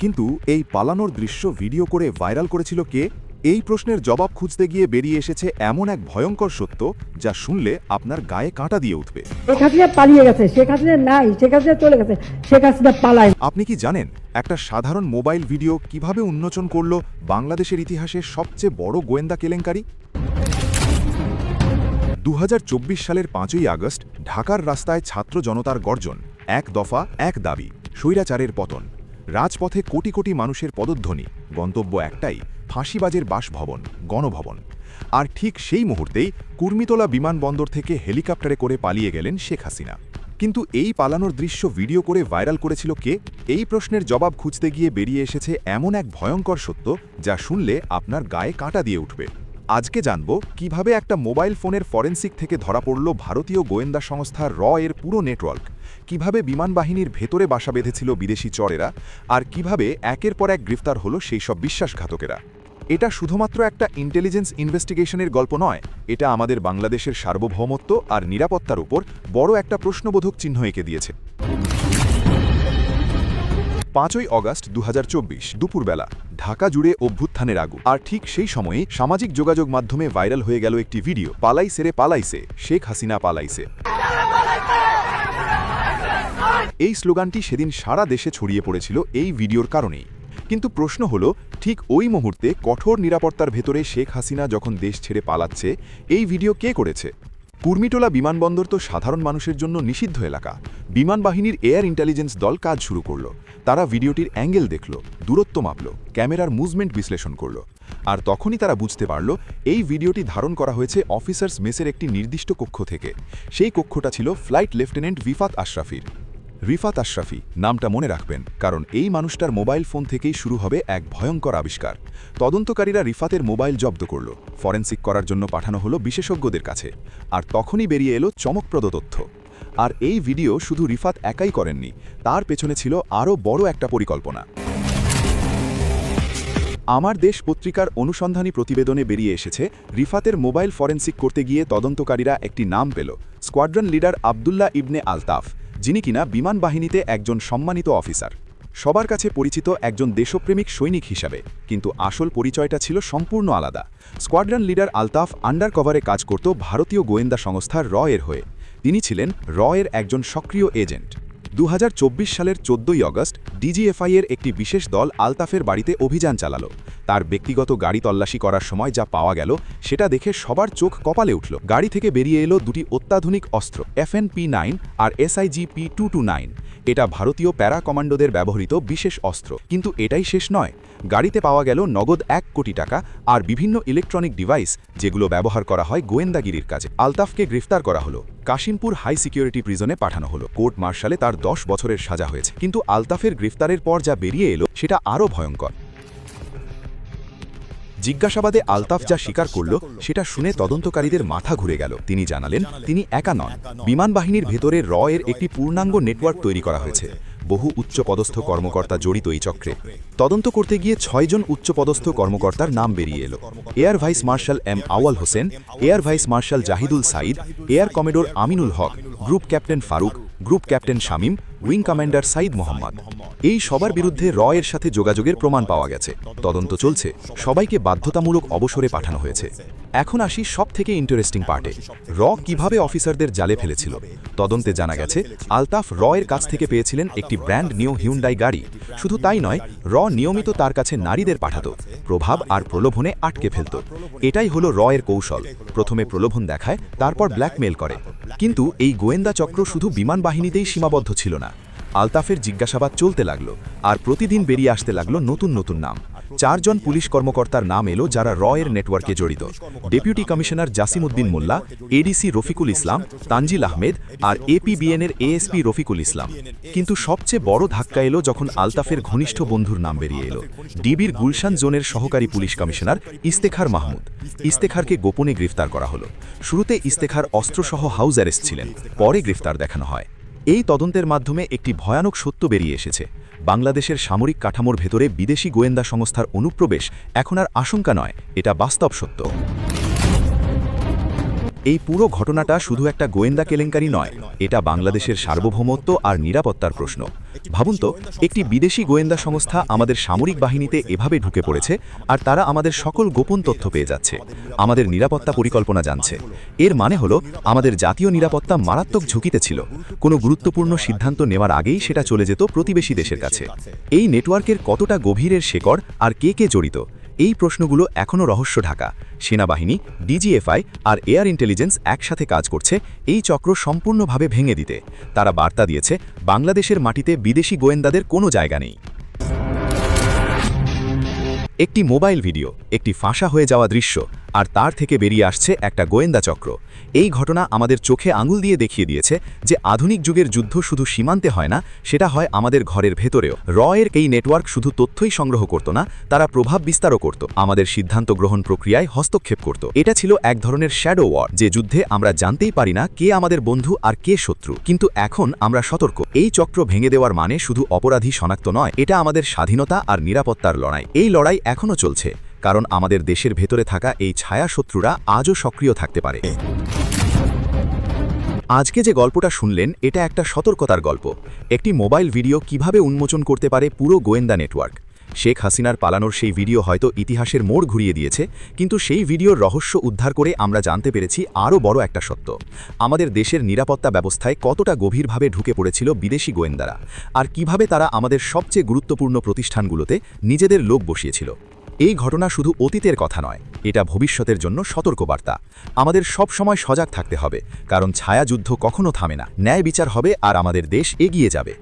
কিন্তু এই পালানোর দৃশ্য ভিডিও করে ভাইরাল করেছিল কে? এই প্রশ্নের জবাব খুঁজতে গিয়ে বেরিয়ে এসেছে এমন এক ভয়ঙ্কর সত্য যা শুনলে আপনার গায়ে কাঁটা দিয়ে উঠবে। শেখ হাসিনা পালিয়ে গেছে। শেখ হাসিনা নাই। শেখ হাসিনা চলে গেছে। শেখ হাসিনা পালায়। আপনি কি জানেন একটা সাধারণ মোবাইল ভিডিও কীভাবে উন্মোচন করল বাংলাদেশের ইতিহাসে সবচেয়ে বড় গোয়েন্দা কেলেঙ্কারি? দু হাজার চব্বিশ সালের পাঁচই আগস্ট ঢাকার রাস্তায় ছাত্র জনতার গর্জন এক দফা এক দাবি স্বৈরাচারের পতন। রাজপথে কোটি কোটি মানুষের পদধ্বনি, গন্তব্য একটাই, ফাঁসিবাজের বাসভবন, গণভবন। আর ঠিক সেই মুহূর্তেই কুর্মিতলা বিমানবন্দর থেকে হেলিকপ্টারে করে পালিয়ে গেলেন শেখ হাসিনা। কিন্তু এই পালানোর দৃশ্য ভিডিও করে ভাইরাল করেছিল কে? এই প্রশ্নের জবাব খুঁজতে গিয়ে বেরিয়ে এসেছে এমন এক ভয়ঙ্কর সত্য যা শুনলে আপনার গায়ে কাঁটা দিয়ে উঠবে। আজকে জানব কীভাবে একটা মোবাইল ফোনের ফরেন্সিক থেকে ধরা পড়ল ভারতীয় গোয়েন্দা সংস্থা র এর পুরো নেটওয়ার্ক। কীভাবে বিমান বাহিনীর ভেতরে বাসা বেঁধেছিল বিদেশি চরেরা আর কীভাবে একের পর এক গ্রেফতার হলো সেই সব বিশ্বাসঘাতকেরা। এটা শুধুমাত্র একটা ইন্টেলিজেন্স ইনভেস্টিগেশনের গল্প নয়, এটা আমাদের বাংলাদেশের সার্বভৌমত্ব আর নিরাপত্তার উপর বড় একটা প্রশ্নবোধক চিহ্ন এঁকে দিয়েছে। পাঁচই অগাস্ট দু হাজার চব্বিশ, দুপুরবেলা, ঢাকা জুড়ে অভ্যুত্থানের আগু আর ঠিক সেই সময়ে সামাজিক যোগাযোগ মাধ্যমে ভাইরাল হয়ে গেল একটি ভিডিও পালাইছে রে পালাইছে শেখ হাসিনা পালাইছে এই স্লোগানটি সেদিন সারা দেশে ছড়িয়ে পড়েছিল এই ভিডিওর কারণেই। কিন্তু প্রশ্ন হল, ঠিক ওই মুহূর্তে কঠোর নিরাপত্তার ভেতরে শেখ হাসিনা যখন দেশ ছেড়ে পালাচ্ছে, এই ভিডিও কে করেছে? কুর্মিটোলা বিমানবন্দর তো সাধারণ মানুষের জন্য নিষিদ্ধ এলাকা। বিমান বাহিনীর এয়ার ইন্টেলিজেন্স দল কাজ শুরু করল। তারা ভিডিওটির অ্যাঙ্গেল দেখল, দূরত্ব মাপল, ক্যামেরার মুভমেন্ট বিশ্লেষণ করল। আর তখনই তারা বুঝতে পারল, এই ভিডিওটি ধারণ করা হয়েছে অফিসার্স মেসের একটি নির্দিষ্ট কক্ষ থেকে। সেই কক্ষটা ছিল ফ্লাইট লেফটেন্যান্ট রিফাত আশরাফির। রিফাত আশরাফি নামটা মনে রাখবেন, কারণ এই মানুষটার মোবাইল ফোন থেকেই শুরু হবে এক ভয়ঙ্কর আবিষ্কার। তদন্তকারীরা রিফাতের মোবাইল জব্দ করল। ফরেন্সিক করার জন্য পাঠানো হলো বিশেষজ্ঞদের কাছে। আর তখনই বেরিয়ে এলো চমকপ্রদ তথ্য। আর এই ভিডিও শুধু রিফাত একাই করেননি, তার পেছনে ছিল আরও বড় একটা পরিকল্পনা। আমার দেশ পত্রিকার অনুসন্ধানী প্রতিবেদনে বেরিয়ে এসেছে, রিফাতের মোবাইল ফরেন্সিক করতে গিয়ে তদন্তকারীরা একটি নাম পেল, স্কোয়াড্রন লিডার আবদুল্লাহ ইবনে আলতাফ। যিনি কিনা বিমান বাহিনীতে একজন সম্মানিত অফিসার। সবার কাছে পরিচিত একজন দেশপ্রেমিক সৈনিক হিসাবে, কিন্তু আসল পরিচয়টা ছিল সম্পূর্ণ আলাদা। স্কোয়াড্রন লিডার আলতাফ আন্ডার কভারে কাজ করত ভারতীয় গোয়েন্দা সংস্থার র এর হয়ে। তিনি ছিলেন র এর একজন সক্রিয় এজেন্ট। দু হাজার চব্বিশ সালের চোদ্দই অগস্ট ডিজিএফআই এর একটি বিশেষ দল আলতাফের বাড়িতে অভিযান চালাল। তার ব্যক্তিগত গাড়ি তল্লাশি করার সময় যা পাওয়া গেল, সেটা দেখে সবার চোখ কপালে উঠল। গাড়ি থেকে বেরিয়ে এলো দুটি অত্যাধুনিক অস্ত্র, এফএনপি নাইন আর SIG P two two nine. এটা ভারতীয় প্যারা কমান্ডোদের ব্যবহৃত বিশেষ অস্ত্র। কিন্তু এটাই শেষ নয়। গাড়িতে পাওয়া গেল নগদ এক কোটি টাকা আর বিভিন্ন ইলেকট্রনিক ডিভাইস, যেগুলো ব্যবহার করা হয় গোয়েন্দাগিরির কাজে। আলতাফকে গ্রেফতার করা হলো। কাশিমপুর হাই সিকিউরিটি প্রিজনে পাঠানো হলো। কোর্ট মার্শালে তার দশ বছরের সাজা হয়েছে। কিন্তু আলতাফের গ্রেফতারের পর যা বেরিয়ে এলো, সেটা আরও ভয়ঙ্কর। জিজ্ঞাসাবাদে আলতাফ যা স্বীকার করল, সেটা শুনে তদন্তকারীদের মাথা ঘুরে গেল। তিনি জানালেন, তিনি একা নন। বিমান বাহিনীর ভেতরে র এর একটি পূর্ণাঙ্গ নেটওয়ার্ক তৈরি করা হয়েছে। বহু উচ্চপদস্থ কর্মকর্তা জড়িত এই চক্রে। তদন্ত করতে গিয়ে ছয়জন উচ্চপদস্থ কর্মকর্তার নাম বেরিয়ে এলো। Air vice marshal M Awal Hossain, air vice marshal Zahidul Saeed air commodore Aminul Haque, group captain Faruk, group captain Shamim wing commander Saeed Mohammad. এই সবার বিরুদ্ধে র এর সাথে যোগাযোগের প্রমাণ পাওয়া গেছে। তদন্ত চলছে। সবাইকে বাধ্যতামূলক অবসরে পাঠানো হয়েছে। এখন আসি সব থেকে ইন্টারেস্টিং পার্টে র কীভাবে অফিসারদের জালে ফেলেছিল? তদন্তে জানা গেছে, আলতাফ র এর কাছ থেকে পেয়েছিলেন একটি ব্র্যান্ড নিউ হিউন্ডাই গাড়ি। শুধু তাই নয়, র নিয়মিত তার কাছে নারীদের পাঠাতো। প্রভাব আর প্রলোভনে আটকে ফেলত। এটাই হলো র এর কৌশল। প্রথমে প্রলোভন দেখায়, তারপর ব্ল্যাকমেল করে। কিন্তু এই গোয়েন্দা চক্র শুধু বিমান বাহিনীতেই সীমাবদ্ধ ছিল না। আলতাফের জিজ্ঞাসাবাদ চলতে লাগল আর প্রতিদিন বেরিয়ে আসতে লাগল নতুন নতুন নাম। চারজন পুলিশ কর্মকর্তার নাম এলো যারা র এর নেটওয়ার্কে জড়িত। Deputy commissioner Jasim Uddin Mollah, ADC Rafiqul Islam, Tanzil Ahmed আর এপিবিএনের এএসপি রফিকুল ইসলাম। কিন্তু সবচেয়ে বড় ধাক্কা এলো যখন আলতাফের ঘনিষ্ঠ বন্ধুর নাম বেরিয়ে এলো। ডিবির গুলশান জোনের সহকারী পুলিশ কমিশনার ইস্তেখার মাহমুদ। ইস্তেখারকে গোপনে গ্রেফতার করা হলো। শুরুতে ইস্তেখার অস্ত্রসহ হাউস অ্যারেস্ট ছিলেন, পরে গ্রেফতার দেখানো হয়। এই তদন্তের মাধ্যমে একটি ভয়ানক সত্য বেরিয়ে এসেছে। বাংলাদেশের সামরিক কাঠামোর ভেতরে বিদেশি গোয়েন্দা সংস্থার অনুপ্রবেশ এখন আর আশঙ্কা নয়, এটা বাস্তব সত্য। এই পুরো ঘটনাটা শুধু একটা গোয়েন্দা কেলেঙ্কারি নয়, এটা বাংলাদেশের সার্বভৌমত্ব আর নিরাপত্তার প্রশ্ন। ভাবুন তো, একটি বিদেশি গোয়েন্দা সংস্থা আমাদের সামরিক বাহিনীতে এভাবে ঢুকে পড়েছে আর তারা আমাদের সকল গোপন তথ্য পেয়ে যাচ্ছে, আমাদের নিরাপত্তা পরিকল্পনা জানছে। এর মানে হলো, আমাদের জাতীয় নিরাপত্তা মারাত্মক ঝুঁকিতে ছিল। কোনো গুরুত্বপূর্ণ সিদ্ধান্ত নেওয়ার আগেই সেটা চলে যেত প্রতিবেশী দেশের কাছে। এই নেটওয়ার্কের কতটা গভীরের শেকড় আর কে কে জড়িত? এই প্রশ্নগুলো এখনও রহস্য ঢাকা। সেনাবাহিনী, ডিজিএফআই আর এয়ার ইন্টেলিজেন্স একসাথে কাজ করছে এই চক্র সম্পূর্ণভাবে ভেঙে দিতে। তারা বার্তা দিয়েছে, বাংলাদেশের মাটিতে বিদেশি গোয়েন্দাদের কোনো জায়গা নেই। একটি মোবাইল ভিডিও, একটি ফাঁসা হয়ে যাওয়া দৃশ্য আর তার থেকে বেরিয়ে আসছে একটা গোয়েন্দা চক্র। এই ঘটনা আমাদের চোখে আঙুল দিয়ে দেখিয়ে দিয়েছে যে আধুনিক যুগের যুদ্ধ শুধু সীমান্তে হয় না, সেটা হয় আমাদের ঘরের ভেতরেও। র এর এই নেটওয়ার্ক শুধু তথ্যই সংগ্রহ করত না, তারা প্রভাব বিস্তারও করত। আমাদের সিদ্ধান্ত গ্রহণ প্রক্রিয়ায় হস্তক্ষেপ করত। এটা ছিল এক ধরনের শ্যাডো ওয়ার, যে যুদ্ধে আমরা জানতেই পারি না কে আমাদের বন্ধু আর কে শত্রু। কিন্তু এখন আমরা সতর্ক। এই চক্র ভেঙে দেওয়ার মানে শুধু অপরাধী শনাক্ত নয়, এটা আমাদের স্বাধীনতা আর নিরাপত্তার লড়াই। এই লড়াই এখনও চলছে। কারণ আমাদের দেশের ভেতরে থাকা এই ছায়া শত্রুরা আজও সক্রিয় থাকতে পারে। আজকে যে গল্পটা শুনলেন, এটা একটা সতর্কতার গল্প। একটি মোবাইল ভিডিও কীভাবে উন্মোচন করতে পারে পুরো গোয়েন্দা নেটওয়ার্ক। শেখ হাসিনার পালানোর সেই ভিডিও হয়তো ইতিহাসের মোড় ঘুরিয়ে দিয়েছে, কিন্তু সেই ভিডিওর রহস্য উদ্ধার করে আমরা জানতে পেরেছি আরও বড় একটা সত্য। আমাদের দেশের নিরাপত্তা ব্যবস্থায় কতটা গভীরভাবে ঢুকে পড়েছিল বিদেশি গোয়েন্দারা, আর কীভাবে তারা আমাদের সবচেয়ে গুরুত্বপূর্ণ প্রতিষ্ঠানগুলোতে নিজেদের লোক বসিয়েছিল। এই ঘটনা শুধু অতীতের কথা নয়, এটা ভবিষ্যতের জন্য সতর্কবার্তা। আমাদের সব সময় সজাগ থাকতে হবে, কারণ ছায়াযুদ্ধ কখনো থামে না। ন্যায় বিচার হবে আর আমাদের দেশ এগিয়ে যাবে।